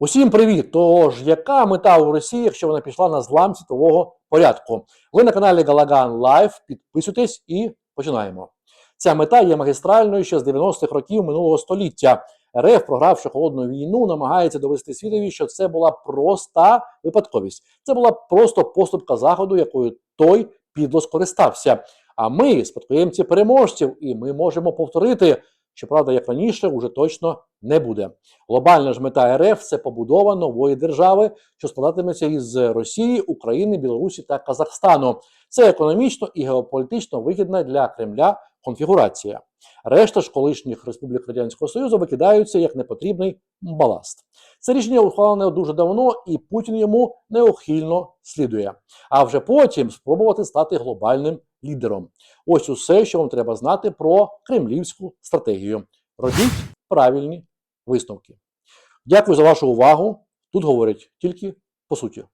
Усім привіт! Тож, яка мета у Росії, якщо вона пішла на злам світового порядку? Ви на каналі Галаган Лайв. Підписуйтесь і починаємо. Ця мета є магістральною ще з 90-х років минулого століття. РФ, програвши холодну війну, намагається довести світові, що це була проста випадковість. Це була просто поступка заходу, якою той підло скористався. А ми спадкоємці переможців, і ми можемо повторити. Щоправда, як раніше, уже точно не буде. Глобальна ж мета РФ це побудова нової держави, що складатиметься із Росії, України, Білорусі та Казахстану. Це економічно і геополітично вигідна для Кремля конфігурація. Решта ж колишніх республік Радянського Союзу викидаються як непотрібний баласт. Це рішення ухвалене дуже давно, і Путін йому неухильно слідує. А вже потім спробувати стати глобальним лідером. Ось усе, що вам треба знати про кремлівську стратегію. Робіть правильні висновки. Дякую за вашу увагу. Тут говорять тільки по суті.